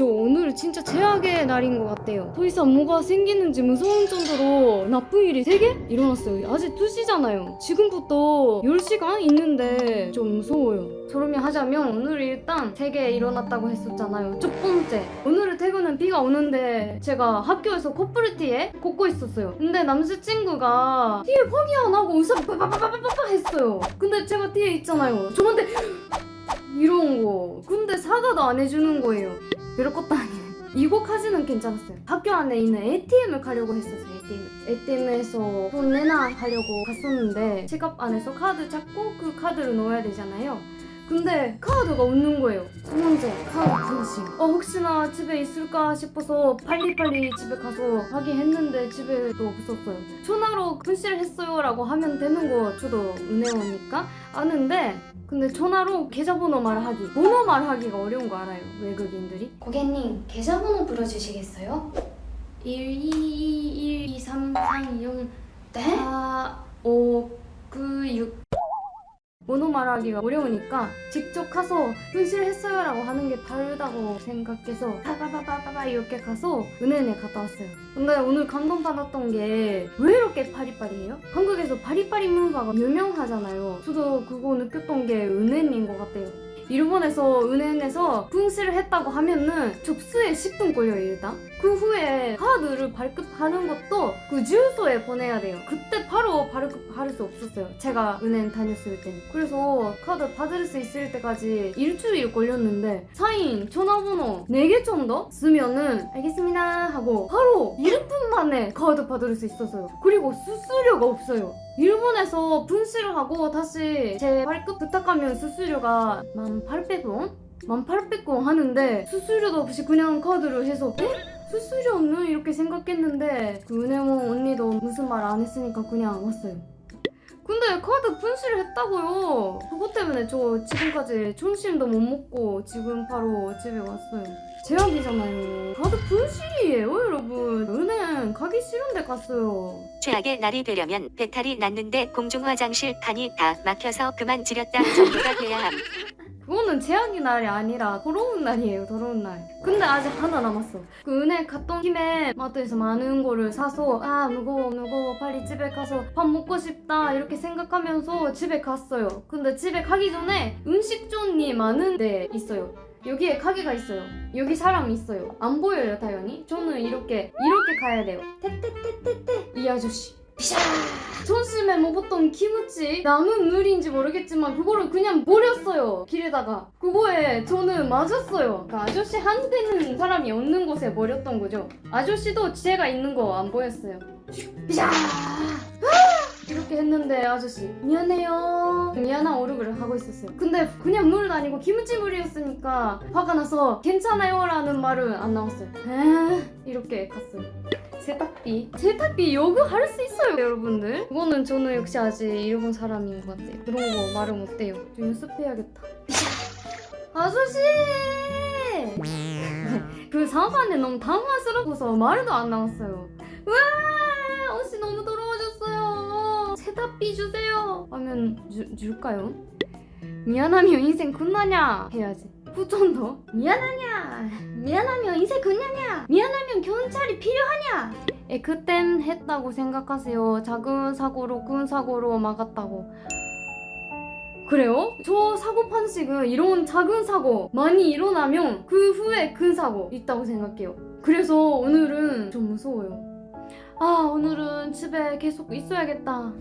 저 오늘 진짜 최악의 날인 것 같아요. 더 이상 뭐가 생기는지 무서운 정도로 나쁜 일이 3개 일어났어요. 아직 2시잖아요. 지금부터 10시간 있는데 좀 무서워요. 졸음이 하자면 오늘 일단 3개 일어났다고 했었잖아요. 첫 번째. 오늘 퇴근은 비가 오는데 제가 학교에서 코프리티에 걷고 있었어요. 근데 남자친구가 뒤에 포기 안 하고 우선 빠바바바바바 했어요. 근데 제가 뒤에 있잖아요. 저한테 이런 거. 근데 사과도 안 해주는 거예요. 별것도 아니네. 이곡까지는 괜찮았어요. 학교 안에 있는 ATM을 가려고 했었어요. ATM. ATM에서 돈 내나 하려고 갔었는데 지갑 안에서 카드 잡고 그 카드를 넣어야 되잖아요. 근데 카드가 없는 거예요. 두 번째 카드 분실. 어 혹시나 집에 있을까 싶어서 빨리빨리 집에 가서 확인했는데 집에도 없었어요. 전화로 분실했어요라고 하면 되는 거 저도 은혜원이니까 아는데 근데 전화로 계좌번호 말하기, 번호 말하기가 어려운 거 알아요, 외국인들이. 고객님, 계좌번호 불러주시겠어요? 1, 2, 2, 1, 2, 3, 4, 2, 0, 네? 4, 5, 9, 6. 번호 말하기가 어려우니까 직접 가서 분실했어요라고 하는 게 다르다고 생각해서 바바바바바바 이렇게 가서 은행에 갔다 왔어요. 근데 오늘 감동받았던 게 왜 이렇게 파리파리해요? 한국에서 파리파리 문화가 유명하잖아요. 저도 그거 느꼈던 게 은행인 것 같아요. 일본에서 은행에서 분실을 했다고 하면은 접수에 10분 걸려요 일단. 그 후에 카드를 발급하는 것도 그 주유소에 보내야 돼요. 그때 바로 발급 받을 수 없었어요. 제가 은행 다녔을 때. 그래서 카드 받을 수 있을 때까지 일주일 걸렸는데 사인 전화번호 4개 정도 쓰면은 알겠습니다 하고 바로 1분 만에 카드 받을 수 있었어요. 그리고 수수료가 없어요 일본에서 분실을 하고 다시 재발급 부탁하면 수수료가 1,800원? 1,800원 하는데 수수료도 없이 그냥 카드를 해서 에? 수수료 없는? 이렇게 생각했는데 그 은행원 언니도 무슨 말 안 했으니까 그냥 왔어요. 근데 카드 분실을 했다고요. 그것 때문에 저 지금까지 점심도 못 먹고 지금 바로 집에 왔어요. 제약이잖아요. 카드 분실이에요, 여러분. 은행 가기 싫은데 갔어요. 최악의 날이 되려면 배탈이 났는데 공중 화장실 칸이 다 막혀서 그만 지렸다 정도가 돼야 함. 그거는 제약이 날이 아니라 더러운 날이에요, 더러운 날. 근데 아직 하나 남았어. 그 은행 갔던 김에 마트에서 많은 거를 사서 아 무거워 무거워 빨리 집에 가서 밥 먹고 싶다 이렇게 생각하면서 집에 갔어요. 근데 집에 가기 전에 음식점이 많은 데 있어요. 여기에 가게가 있어요. 여기 사람 있어요. 안 보여요, 당연히. 저는 이렇게 이렇게 가야 돼요. 테테테테테 이 아저씨. 피샤! 점심에 먹었던 키무치 남은 물인지 모르겠지만 그거를 그냥 버렸어요 길에다가 그거에 저는 맞았어요 그 아저씨 한 대는 사람이 없는 곳에 버렸던 거죠 아저씨도 제가 있는 거 안 보였어요 피샤! 이렇게 했는데 아저씨 미안해요. 미안한 얼굴을 하고 있었어요. 근데 그냥 물은 아니고 김치 물이었으니까 화가 나서 괜찮아요 라는 말은 안 나왔어요. 에? 이렇게 갔어요. 세탁비? 세탁비 요구할 수 있어요 여러분들. 그거는 저는 역시 아직 일본 사람인 것 같아요. 그런 거 말을 못해요. 좀 연습해야겠다. 아저씨! 그 상판에 너무 당황스러워서 말도 안 나왔어요. 와 세탁비 주세요. 하면 주, 줄까요? 미안하면 인생 끝나냐? 해야지. 후전도? 미안하냐? 미안하면 인생 끝나냐? 미안하면 경찰이 필요하냐? 예, 그땐 했다고 생각하세요. 작은 사고로 큰 사고로 막았다고. 그래요? 저 사고 판식은 이런 작은 사고 많이 일어나면 그 후에 큰 사고 있다고 생각해요. 그래서 오늘은 좀 무서워요. 아 오늘은 집에 계속 있어야겠다